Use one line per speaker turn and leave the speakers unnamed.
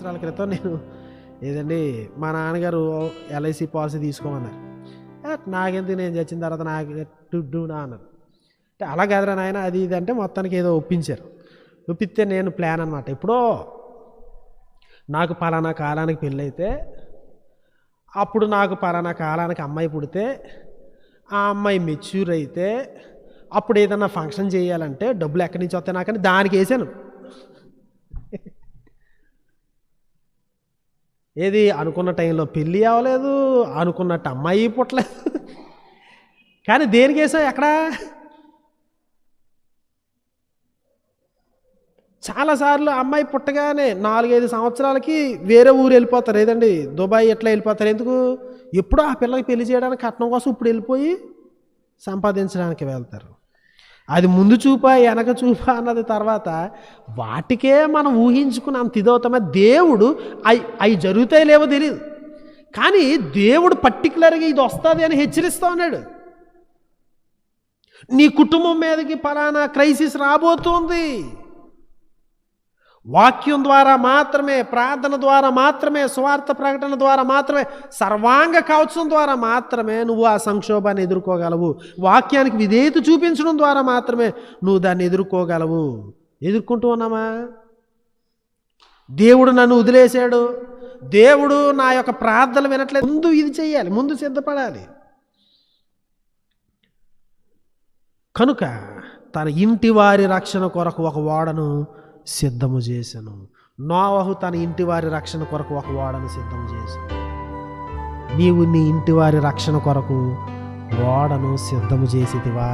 సంవత్సరాల క్రితం నేను ఏదండి మా నాన్నగారు ఎల్ఐసి పాలసీ తీసుకోమన్నారు. "ఏ, నాకెందుకు నేను చచ్చిన తర్వాత నాకు డుడ్డునా అన్నారు. అంటే అలా కాదురా నాయన అది ఇది అంటే మొత్తానికి ఏదో ఒప్పించారు. ఒప్పిస్తే నేను ప్లాన్ అనమాట ఎప్పుడో నాకు పలానా కాలానికి పెళ్ళైతే అప్పుడు నాకు పలానా కాలానికి అమ్మాయి పుడితే ఆ అమ్మాయి మెచ్యూర్ అయితే అప్పుడు ఏదన్నా ఫంక్షన్ చేయాలంటే డబ్బులు ఎక్కడి నుంచి వస్తాయి నాకని దానికి వేసాను. ఏది అనుకున్న టైంలో పెళ్ళి అవ్వలేదు అనుకున్నట్టు అమ్మాయి పుట్టలేదు. కానీ దేనికి వేసావు ఎక్కడా? చాలాసార్లు అమ్మాయి పుట్టగానే నాలుగైదు సంవత్సరాలకి వేరే ఊరు వెళ్ళిపోతారు. ఏదండి? దుబాయ్ ఎట్లా వెళ్ళిపోతారు? ఎందుకు? ఎప్పుడో ఆ పిల్లకి పెళ్ళి చేయడానికి కట్నం కోసం ఇప్పుడు వెళ్ళిపోయి సంపాదించడానికి వెళ్తారు. అది ముందు చూపా వెనక చూపా అన్నది తర్వాత వాటికే మనం ఊహించుకుని అంత ఇదవుతామే. దేవుడు అవి అవి జరుగుతాయి లేవో తెలియదు కానీ దేవుడు పర్టికులర్గా ఇది వస్తుంది అని హెచ్చరిస్తూ ఉన్నాడు. నీ కుటుంబం మీదకి పలానా క్రైసిస్ రాబోతోంది. వాక్యం ద్వారా మాత్రమే ప్రార్థన ద్వారా మాత్రమే స్వార్థ ప్రకటన ద్వారా మాత్రమే సర్వాంగ కవచం ద్వారా మాత్రమే నువ్వు ఆ సంక్షోభాన్ని ఎదుర్కోగలవు. వాక్యానికి విధేయత చూపించడం ద్వారా మాత్రమే నువ్వు దాన్ని ఎదుర్కోగలవు. ఎదుర్కొంటూ ఉన్నామా? దేవుడు నన్ను వదిలేశాడు. దేవుడు నా యొక్క ప్రార్థనలు వినట్లేదు. ముందు ఇది చేయాలి ముందు సిద్ధపడాలి. కనుక తన ఇంటి వారి రక్షణ కొరకు ఒక ఓడను సిద్ధము చేశాను నోవహు తన ఇంటి వారి రక్షణ కొరకు ఒక ఓడను సిద్ధము చేశాను నీవు నీ ఇంటి వారి రక్షణ కొరకు ఓడను సిద్ధము చేసేదివా